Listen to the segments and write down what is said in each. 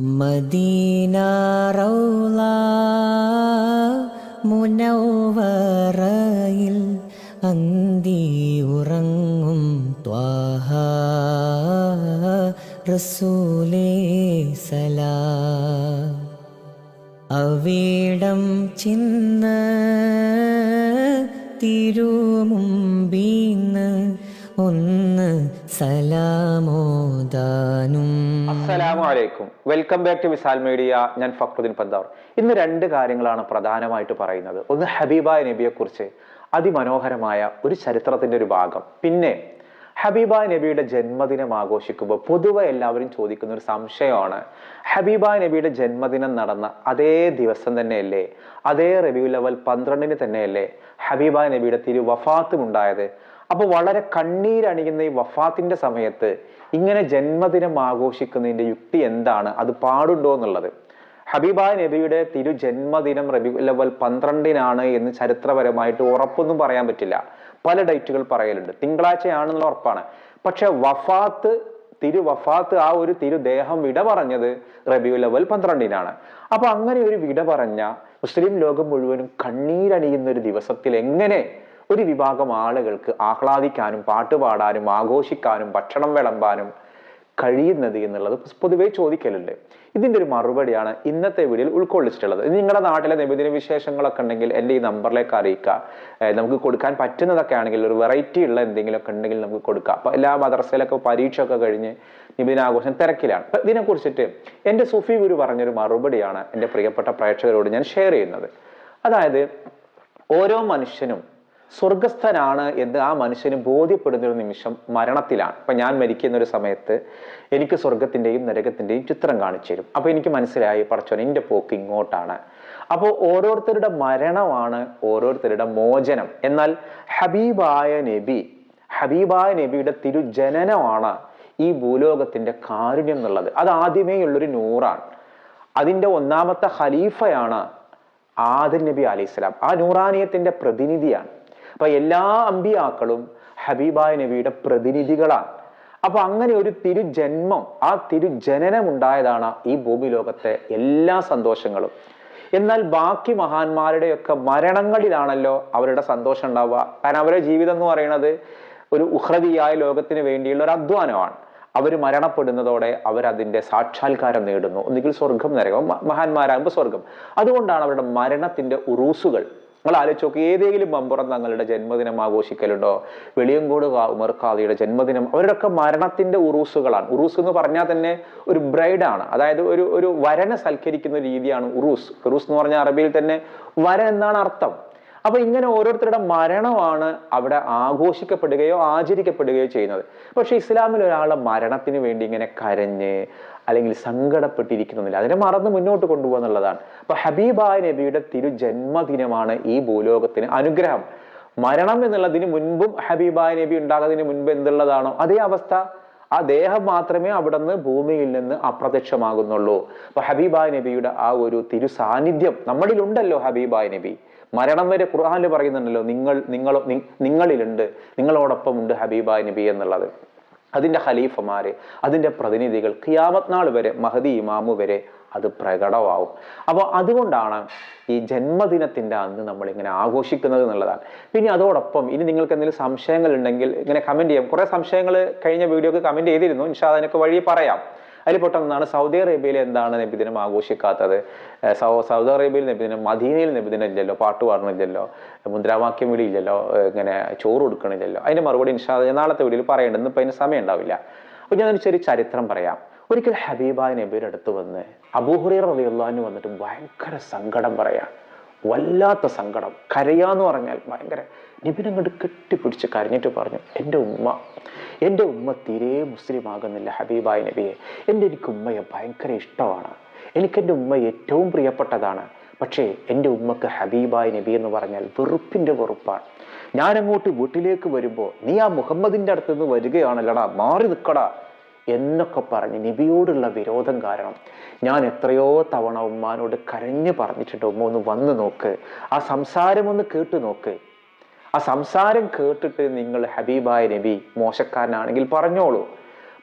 Medina റൗള മുനവറയിൽ അന്തി ഉറങ്ങും ത്വാഹ റസൂലേ സലാം. അവിടം ചിന്ന തിരുമുമ്പീന്ന് ഒന്ന് സലാമോദാനും അസ്സലാമു അലൈക്കും. Welcome back to Visal media. ഞാൻ ഫക്രുദ്ദീൻ പന്താർ. ഇന്ന് രണ്ട് കാര്യങ്ങളാണ് പ്രധാനമായിട്ട് പറയുന്നത്. ഒന്ന് ഹബീബായ നബിയെ കുറിച്ച് അതിമനോഹരമായ ഒരു ചരിത്രത്തിന്റെ ഒരു ഭാഗം. പിന്നെ ഹബീബായ നബിയുടെ ജന്മദിനം ആഘോഷിക്കുമ്പോൾ പൊതുവെ എല്ലാവരും ചോദിക്കുന്ന ഒരു സംശയമാണ്. ഹബീബായ നബിയുടെ ജന്മദിനം നടന്ന അതേ ദിവസം തന്നെയല്ലേ? അതേ റിവ്യൂ ലെവൽ പന്ത്രണ്ടിന് തന്നെയല്ലേ ഹബീബായ നബിയുടെ തിരു വഫാത്തും ഉണ്ടായത്? അപ്പൊ വളരെ കണ്ണീരണിയുന്ന ഈ വഫാത്തിന്റെ സമയത്ത് ഇങ്ങനെ ജന്മദിനം ആഘോഷിക്കുന്നതിന്റെ യുക്തി എന്താണ്? അത് പാടുണ്ടോ എന്നുള്ളത്. ഹബീബായ നബിയുടെ തിരു ജന്മദിനം റബി ലെവൽ പന്ത്രണ്ടിനാണ് എന്ന് ചരിത്രപരമായിട്ട് ഉറപ്പൊന്നും പറയാൻ പറ്റില്ല. പല ഡേറ്റുകൾ പറയലുണ്ട്. തിങ്കളാഴ്ചയാണെന്നുള്ള ഉറപ്പാണ്. പക്ഷെ വഫാത്ത് തിരു വഫാത്ത് ആ ഒരു തിരുദേഹം വിട പറഞ്ഞത് റബിയു ലെവൽ പന്ത്രണ്ടിനാണ്. അപ്പൊ അങ്ങനെ ഒരു വിട പറഞ്ഞ മുസ്ലിം ലോകം മുഴുവനും കണ്ണീരണിയുന്ന ഒരു ദിവസത്തിൽ എങ്ങനെ ഒരു വിഭാഗം ആളുകൾക്ക് ആഹ്ലാദിക്കാനും പാട്ടുപാടാനും ആഘോഷിക്കാനും ഭക്ഷണം വിളമ്പാനും കഴിയുന്നത് എന്നുള്ളത് പൊതുവെ ചോദിക്കലുണ്ട്. ഇതിന്റെ ഒരു മറുപടിയാണ് ഇന്നത്തെ വീഡിയോയിൽ ഉൾക്കൊള്ളിച്ചിട്ടുള്ളത്. നിങ്ങളുടെ നാട്ടിലെ നിബന്ധന വിശേഷങ്ങളൊക്കെ ഉണ്ടെങ്കിൽ എന്റെ ഈ നമ്പറിലേക്ക് അറിയിക്കുക. നമുക്ക് കൊടുക്കാൻ പറ്റുന്നതൊക്കെ ആണെങ്കിൽ ഒരു വെറൈറ്റി ഉള്ള എന്തെങ്കിലുമൊക്കെ ഉണ്ടെങ്കിൽ നമുക്ക് കൊടുക്കാം. അപ്പൊ എല്ലാ മദ്രസയിലൊക്കെ പരീക്ഷ ഒക്കെ കഴിഞ്ഞ് നിബിദിനാഘോഷം തിരക്കിലാണ്. അപ്പൊ ഇതിനെക്കുറിച്ചിട്ട് എന്റെ സുഫി ഗുരു പറഞ്ഞൊരു മറുപടിയാണ് എന്റെ പ്രിയപ്പെട്ട പ്രേക്ഷകരോട് ഞാൻ ഷെയർ ചെയ്യുന്നത്. അതായത് ഓരോ മനുഷ്യനും സ്വർഗസ്ഥനാണ് എന്ന് ആ മനുഷ്യന് ബോധ്യപ്പെടുന്ന ഒരു നിമിഷം മരണത്തിലാണ്. അപ്പൊ ഞാൻ മരിക്കുന്ന ഒരു സമയത്ത് എനിക്ക് സ്വർഗത്തിന്റെയും നരകത്തിന്റെയും ചിത്രം കാണിച്ചു തരും. അപ്പൊ എനിക്ക് മനസ്സിലായി പറച്ചോൻ എന്റെ പോക്ക് ഇങ്ങോട്ടാണ്. അപ്പോൾ ഓരോരുത്തരുടെ മരണമാണ് ഓരോരുത്തരുടെ മോചനം. എന്നാൽ ഹബീബായ നബി ഹബീബായ നബിയുടെ തിരുജനനമാണ് ഈ ഭൂലോകത്തിന്റെ കാരുണ്യം എന്നുള്ളത്. അത് ആദ്യമേ ഉള്ളൊരു നൂറാണ്. അതിന്റെ ഒന്നാമത്തെ ഖലീഫയാണ് ആദിൻ നബി അലൈഹി സ്വലാം. ആ നൂറാനിയത്തിന്റെ പ്രതിനിധിയാണ്. അപ്പൊ എല്ലാ അമ്പിയാക്കളും ഹബീബായ നബിയുടെ പ്രതിനിധികളാണ്. അപ്പൊ അങ്ങനെ ഒരു തിരുജന്മം ആ തിരുജനനം ഉണ്ടായതാണ് ഈ ഭൂമി ലോകത്തെ എല്ലാ സന്തോഷങ്ങളും. എന്നാൽ ബാക്കി മഹാന്മാരുടെയൊക്കെ മരണങ്ങളിലാണല്ലോ അവരുടെ സന്തോഷം ഉണ്ടാവുക. കാരണം അവരുടെ ജീവിതം എന്ന് പറയുന്നത് ഒരു ഉഹ്രതിയായ ലോകത്തിന് വേണ്ടിയുള്ള ഒരു അധ്വാനമാണ്. അവർ മരണപ്പെടുന്നതോടെ അവരതിന്റെ സാക്ഷാത്കാരം നേടുന്നു. ഒന്നുകിൽ സ്വർഗം നരകം മഹാന്മാരാകുമ്പോൾ സ്വർഗം അതുകൊണ്ടാണ് അവരുടെ മരണത്തിന്റെ ഉറൂസുകൾ നിങ്ങൾ ആലോചിച്ച് നോക്കി ഏതെങ്കിലും മമ്പുറം തങ്ങളുടെ ജന്മദിനം ആഘോഷിക്കലുണ്ടോ? വെളിയങ്കോട് ഉമർ ഖാദിയുടെ ജന്മദിനം അവരുടെയൊക്കെ മരണത്തിന്റെ ഉറൂസുകളാണ്. ഉറൂസ് എന്ന് പറഞ്ഞാൽ തന്നെ ഒരു ബ്രൈഡാണ് അതായത് ഒരു ഒരു വരനെ സൽക്കരിക്കുന്ന രീതിയാണ് ഉറൂസ്. ഉറൂസ് എന്ന് പറഞ്ഞാൽ അറബിയിൽ തന്നെ വരൻ എന്നാണ് അർത്ഥം. അപ്പൊ ഇങ്ങനെ ഓരോരുത്തരുടെ മരണമാണ് അവിടെ ആഘോഷിക്കപ്പെടുകയോ ആചരിക്കപ്പെടുകയോ ചെയ്യുന്നത്. പക്ഷെ ഇസ്ലാമിൽ ഒരാളുടെ മരണത്തിന് വേണ്ടി ഇങ്ങനെ കരഞ്ഞ് അല്ലെങ്കിൽ സങ്കടപ്പെട്ടിരിക്കുന്നില്ല. അതിനെ മറന്ന് മുന്നോട്ട് കൊണ്ടുപോകുക എന്നുള്ളതാണ്. അപ്പൊ ഹബീബായ നബിയുടെ തിരുജന്മദിനമാണ് ഈ ഭൂലോകത്തിന് അനുഗ്രഹം. മരണം എന്നുള്ളതിന് മുൻപും ഹബീബായ നബി ഉണ്ടാകുന്നതിന് മുൻപ് എന്തുള്ളതാണോ അതേ അവസ്ഥ. ആ ദേഹം മാത്രമേ അവിടുന്ന് ഭൂമിയിൽ നിന്ന് അപ്രത്യക്ഷമാകുന്നുള്ളൂ. അപ്പൊ ഹബീബായ നബിയുടെ ആ ഒരു തിരുസാന്നിധ്യം നമ്മളിലുണ്ടല്ലോ ഹബീബായ നബി. മരണം വരെ ഖുർആനിൽ പറയുന്നുണ്ടല്ലോ നിങ്ങൾ നിങ്ങൾ നിങ്ങളിലുണ്ട് നിങ്ങളോടൊപ്പം ഉണ്ട് ഹബീബ നബി എന്നുള്ളത്. അതിന്റെ ഖലീഫമാര് അതിന്റെ പ്രതിനിധികൾ ഖിയാമത്ത് നാൾ വരെ മഹദി ഇമാമു വരെ അത് പ്രകടമാവും. അപ്പോൾ അതുകൊണ്ടാണ് ഈ ജന്മദിനത്തിന്റെ അന്ന് നമ്മൾ ഇങ്ങനെ ആഘോഷിക്കുന്നത് എന്നുള്ളതാണ്. പിന്നെ അതോടൊപ്പം ഇനി നിങ്ങൾക്ക് എന്തെങ്കിലും സംശയങ്ങൾ ഉണ്ടെങ്കിൽ ഇങ്ങനെ കമന്റ് ചെയ്യാം. കുറേ സംശയങ്ങൾ കഴിഞ്ഞ വീഡിയോക്ക് കമന്റ് ചെയ്തിരുന്നു. ഇൻഷാ അതിനൊക്കെ വഴി പറയാം. അതിൽ പെട്ടെന്നാണ് സൗദി അറേബ്യയിൽ എന്താണ് നബിദിനം ആഘോഷിക്കാത്തത്? സൗദി അറേബ്യയിൽ നബിദിനം മദീനയിൽ നബിദിനം ഇല്ലല്ലോ പാട്ട് പാടണില്ലല്ലോ മുദ്രാവാക്യം വിളിയില്ലല്ലോ ഇങ്ങനെ ചോറ് കൊടുക്കണില്ലല്ലോ. അതിന്റെ മറുപടി ഇൻഷാ ഞാൻ നാളത്തെ വീഡിയോയിൽ പറയേണ്ടതെന്ന് ഇപ്പം അതിന് സമയം ഉണ്ടാവില്ല. അപ്പൊ ഞാനൊരു ചെറിയ ചരിത്രം പറയാം. ഒരിക്കൽ ഹബീബായ നബിയുടെ അടുത്ത് വന്ന് അബൂഹുറൈർ റളിയല്ലാഹു വന്നിട്ട് ഭയങ്കര സങ്കടം പറയാം. വല്ലാത്ത സങ്കടം. കരയാന്ന് പറഞ്ഞാൽ ഭയങ്കര. നബിനങ്ങോട്ട് കെട്ടിപ്പിടിച്ച് കരഞ്ഞിട്ട് പറഞ്ഞു എന്റെ ഉമ്മ എന്റെ ഉമ്മ തീരെ മുസ്ലിം ആകുന്നില്ല ഹബീബായ നബിയെ. എന്റെ എനിക്ക് ഉമ്മയെ ഭയങ്കര ഇഷ്ടമാണ്. എനിക്കെന്റെ ഉമ്മ ഏറ്റവും പ്രിയപ്പെട്ടതാണ്. പക്ഷേ എന്റെ ഉമ്മക്ക് ഹബീബായ നബി എന്ന് പറഞ്ഞാൽ വെറുപ്പിന്റെ വെറുപ്പാണ്. ഞാൻ അങ്ങോട്ട് വീട്ടിലേക്ക് വരുമ്പോൾ നീ ആ മുഹമ്മദിന്റെ അടുത്ത് നിന്ന് വരികയാണല്ലടാ മാറി നിൽക്കടാ എന്നൊക്കെ പറഞ്ഞ് നബിയോടുള്ള വിരോധം കാരണം ഞാൻ എത്രയോ തവണ ഉമ്മാനോട് കരഞ്ഞു പറഞ്ഞിട്ടുണ്ട് ഉമ്മ ഒന്ന് വന്ന് നോക്ക്. ആ സംസാരം ഒന്ന് കേട്ടു നോക്ക്. ആ സംസാരം കേട്ടിട്ട് നിങ്ങൾ ഹബീബായ നബി മോശക്കാരനാണെങ്കിൽ പറഞ്ഞോളൂ.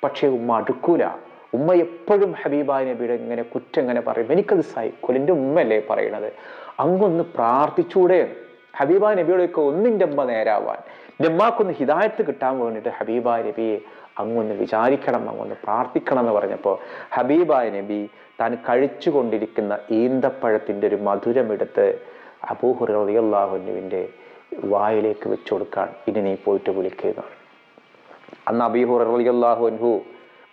പക്ഷേ ഉമ്മ അടുക്കൂല. ഉമ്മ എപ്പോഴും ഹബീബായ നബിയുടെ ഇങ്ങനെ കുറ്റം ഇങ്ങനെ പറയും. എനിക്കത് സൈക്കോൽ എന്റെ ഉമ്മയല്ലേ പറയണത്. അങ്ങൊന്ന് പ്രാർത്ഥിച്ചൂടെ. ഹബീബായ നബിയോടൊക്കെ ഒന്നിന്റെ ഉമ്മ നേരാവാൻ. എന്റെ ഉമ്മാക്കൊന്ന് ഹിദായത്ത് കിട്ടാൻ വേണ്ടിയിട്ട് ഹബീബായ നബിയെ അങ്ങൊന്ന് വിചാരിക്കണം. അങ്ങൊന്ന് പ്രാർത്ഥിക്കണം എന്ന് പറഞ്ഞപ്പോൾ ഹബീബായ നബി താൻ കഴിച്ചുകൊണ്ടിരിക്കുന്ന ഈന്തപ്പഴത്തിന്റെ ഒരു മധുരമെടുത്ത് അബൂഹുറിയാഹുനുവിന്റെ വായിലേക്ക് വെച്ചു കൊടുക്കാൻ ഇനി നീ പോയിട്ട് വിളിക്കുക അന്ന് റളിയല്ലാഹു അൻഹു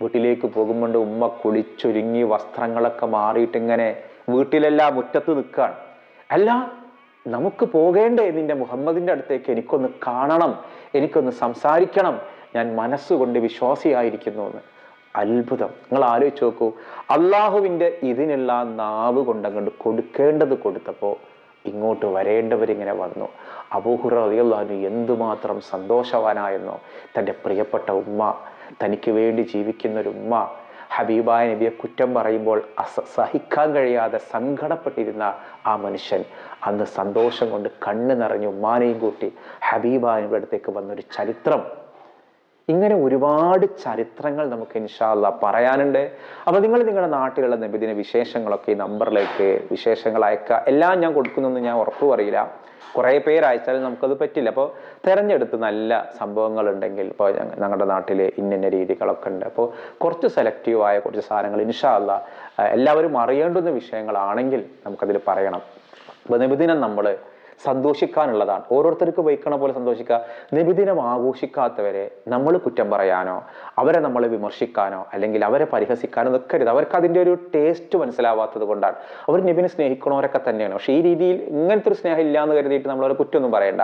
വീട്ടിലേക്ക് പോകുമ്പോൾ ഉമ്മ കുളിച്ചൊരുങ്ങി വസ്ത്രങ്ങളൊക്കെ മാറിയിട്ട് ഇങ്ങനെ വീട്ടിലെല്ലാം മുറ്റത്ത് നിൽക്കാൻ അല്ല നമുക്ക് പോകേണ്ടേ നിന്റെ മുഹമ്മദിന്റെ അടുത്തേക്ക്? എനിക്കൊന്ന് കാണണം എനിക്കൊന്ന് സംസാരിക്കണം. ഞാൻ മനസ്സുകൊണ്ട് വിശ്വാസിയായിരിക്കുന്നു എന്ന്. അത്ഭുതം. നിങ്ങൾ ആലോചിച്ച് നോക്കൂ. അള്ളാഹുവിന്റെ ഇതിനുള്ള നാവ് കൊണ്ടങ്ങോട്ട് കൊടുക്കേണ്ടത് കൊടുത്തപ്പോൾ ഇങ്ങോട്ട് വരേണ്ടവരിങ്ങനെ വന്നു. അബൂഹുറ അലിയല്ലാഹു എന്തുമാത്രം സന്തോഷവാനായെന്നോ തന്റെ പ്രിയപ്പെട്ട ഉമ്മ തനിക്ക് വേണ്ടി ജീവിക്കുന്ന ഉമ്മ ഹബീബായ നബിയെ കുറ്റം പറയുമ്പോൾ അസ സഹിക്കാൻ കഴിയാതെ സങ്കടപ്പെട്ടിരുന്ന ആ മനുഷ്യൻ അന്ന് സന്തോഷം കൊണ്ട് കണ്ണ് നിറഞ്ഞ് ഉമ്മാനെയും കൂട്ടി ഹബീബായ നബിയുടെ അടുത്തേക്ക് വന്നൊരു ചരിത്രം ഇങ്ങനെ ഒരുപാട് ചരിത്രങ്ങൾ നമുക്ക് ഇൻഷാല്ല പറയാനുണ്ട്. അപ്പോൾ നിങ്ങൾ നിങ്ങളുടെ നാട്ടിലുള്ള നബിദിന വിശേഷങ്ങളൊക്കെ ഈ നമ്പറിലേക്ക് വിശേഷങ്ങൾ അയക്കുക. എല്ലാം ഞാൻ കൊടുക്കുന്നെന്ന് ഞാൻ ഉറപ്പ് പറയില്ല. കുറേ പേര് അയച്ചാലും നമുക്കത് പറ്റില്ല. അപ്പോൾ തിരഞ്ഞെടുത്ത് നല്ല സംഭവങ്ങൾ ഉണ്ടെങ്കിൽ ഇപ്പോൾ ഞങ്ങളുടെ നാട്ടിലെ ഇന്നിന്ന രീതികളൊക്കെ ഉണ്ട്. അപ്പോൾ കുറച്ച് സെലക്റ്റീവായ കുറച്ച് സാധനങ്ങൾ ഇൻഷാല്ല എല്ലാവരും അറിയേണ്ടുന്ന വിഷയങ്ങളാണെങ്കിൽ നമുക്കതിൽ പറയണം. അപ്പോൾ നബിദിനം നമ്മൾ സന്തോഷിക്കാനുള്ളതാണ്. ഓരോരുത്തർക്ക് വഹിക്കണ പോലെ സന്തോഷിക്കുക. നബിദിനം ആഘോഷിക്കാത്തവരെ നമ്മൾ കുറ്റം പറയാനോ അവരെ നമ്മൾ വിമർശിക്കാനോ അല്ലെങ്കിൽ അവരെ പരിഹസിക്കാനോ നിൽക്കരുത് അവർക്ക് അതിന്റെ ഒരു ടേസ്റ്റ് മനസ്സിലാവാത്തത് കൊണ്ടാണ്. അവർ നബിനെ സ്നേഹിക്കണവരൊക്കെ തന്നെയാണ്. പക്ഷേ ഈ രീതിയിൽ ഇങ്ങനത്തെ ഒരു സ്നേഹം ഇല്ല എന്ന് കരുതിയിട്ട് നമ്മൾ അവരെ കുറ്റമൊന്നും പറയണ്ട.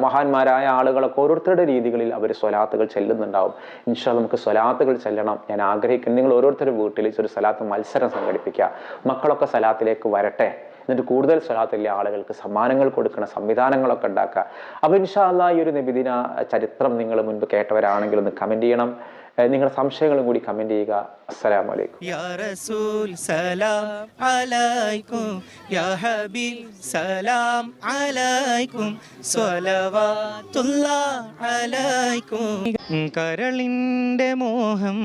മഹാന്മാരായ ആളുകളൊക്കെ ഓരോരുത്തരുടെ രീതികളിൽ അവർ സ്വലാത്തുകൾ ചെല്ലുന്നുണ്ടാവും. ഇൻഷാ നമുക്ക് സ്വലാത്തുകൾ ചെല്ലണം. ഞാൻ ആഗ്രഹിക്കുന്നു നിങ്ങൾ ഓരോരുത്തരുടെ വീട്ടിൽ ഒരു സ്വലാത്ത് മത്സരം സംഘടിപ്പിക്കുക. മക്കളൊക്കെ സ്ഥലത്തിലേക്ക് വരട്ടെ. എന്നിട്ട് കൂടുതൽ സ്വലാത്തില്ല ആളുകൾക്ക് സമ്മാനങ്ങൾ കൊടുക്കുന്ന സംവിധാനങ്ങളൊക്കെ ഉണ്ടാക്കുക. അപ്പോൾ ഇൻഷാല്ല ഈ ഒരു നബിദിന ചരിത്രം നിങ്ങൾ മുൻപ് കേട്ടവരാണെങ്കിൽ ഒന്ന് കമന്റ് ചെയ്യണം. നിങ്ങളുടെ സംശയങ്ങളും കൂടി കമന്റ് ചെയ്യുക. അസ്സലാം വലൈക്കും യാ റസൂൽ സലാം അലൈക്കും യാ സലാം അലൈക്കും അലൈക്കും. കരളിന്റെ മോഹം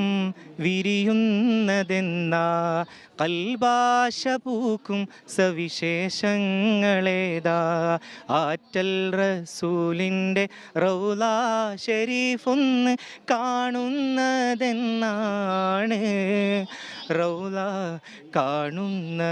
വിരിയുന്നതെന്നാ? കൽഭാഷ പൂക്കും സവിശേഷങ്ങളേതാ? ആറ്റൽ റസൂലിന്റെ റൗലാ ഷെരീഫൊന്ന് കാണുന്നതെന്നാണ്. റൗല കാണുന്നതെന്നാണ്.